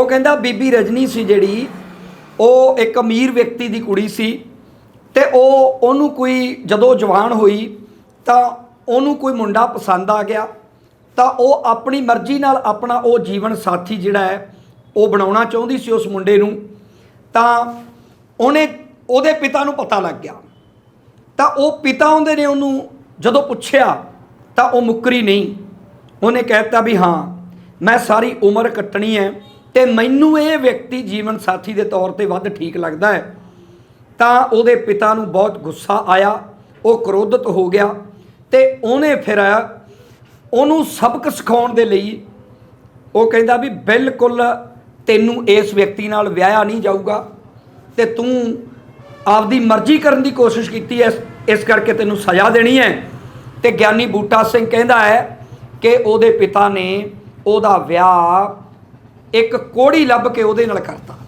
ਉਹ ਕਹਿੰਦਾ ਬੀਬੀ ਰਜਨੀ ਸੀ ਜਿਹੜੀ, ਉਹ ਇੱਕ ਅਮੀਰ ਵਿਅਕਤੀ ਦੀ ਕੁੜੀ ਸੀ ਤੇ ਉਹ ਉਹਨੂੰ ਕੋਈ ਜਦੋਂ ਜਵਾਨ ਹੋਈ ਤਾਂ ਉਹਨੂੰ ਕੋਈ ਮੁੰਡਾ ਪਸੰਦ ਆ ਗਿਆ ਤਾਂ ਉਹ ਆਪਣੀ ਮਰਜ਼ੀ ਨਾਲ ਆਪਣਾ ਉਹ ਜੀਵਨ ਸਾਥੀ ਜਿਹੜਾ ਹੈ, ਉਹ ਬਣਾਉਣਾ ਚਾਹੁੰਦੀ ਸੀ ਉਸ ਮੁੰਡੇ ਨੂੰ। ਤਾਂ ਉਹਨੇ, ਉਹਦੇ ਪਿਤਾ ਨੂੰ ਪਤਾ ਲੱਗ ਗਿਆ। ਤਾਂ ਉਹ ਪਿਤਾ ਹੁੰਦੇ ਨੇ ਉਹਨੂੰ ਜਦੋਂ ਪੁੱਛਿਆ ਤਾਂ ਉਹ ਮੁੱਕਰੀ ਨਹੀਂ। ਉਹਨੇ ਕਹਿਤਾ ਵੀ ਹਾਂ, ਮੈਂ ਸਾਰੀ ਉਮਰ ਕੱਟਣੀ ਹੈ। ਤੇ ਮੈਨੂੰ ਇਹ ਵਿਅਕਤੀ ਜੀਵਨ ਸਾਥੀ ਦੇ ਤੌਰ ਤੇ ਵੱਧ ਠੀਕ ਲੱਗਦਾ ਹੈ। ਤਾਂ ਉਹਦੇ ਪਿਤਾ ਨੂੰ ਬਹੁਤ ਗੁੱਸਾ ਆਇਆ, ਉਹ ਕ੍ਰੋਧਿਤ ਹੋ ਗਿਆ ਤੇ ਉਹਨੇ ਫਿਰ ਉਹਨੂੰ ਸਬਕ ਸਿਖਾਉਣ ਦੇ ਲਈ ਉਹ ਕਹਿੰਦਾ ਵੀ ਬਿਲਕੁਲ ਤੈਨੂੰ ਇਸ ਵਿਅਕਤੀ ਨਾਲ ਵਿਆਹਿਆ ਨਹੀਂ ਜਾਊਗਾ ਤੇ ਤੂੰ ਆਪਦੀ ਮਰਜ਼ੀ ਕਰਨ ਦੀ ਕੋਸ਼ਿਸ਼ ਕੀਤੀ ਐ, ਇਸ ਕਰਕੇ ਤੈਨੂੰ ਸਜ਼ਾ ਦੇਣੀ ਹੈ ਤੇ ਗਿਆਨੀ ਬੂਟਾ ਸਿੰਘ ਕਹਿੰਦਾ ਹੈ ਕਿ ਉਹਦੇ ਪਿਤਾ ਨੇ ਉਹਦਾ ਵਿਆਹ ਇੱਕ ਕੋੜੀ ਲੱਭ ਕੇ ਉਹਦੇ ਨਾਲ ਕਰਤਾ।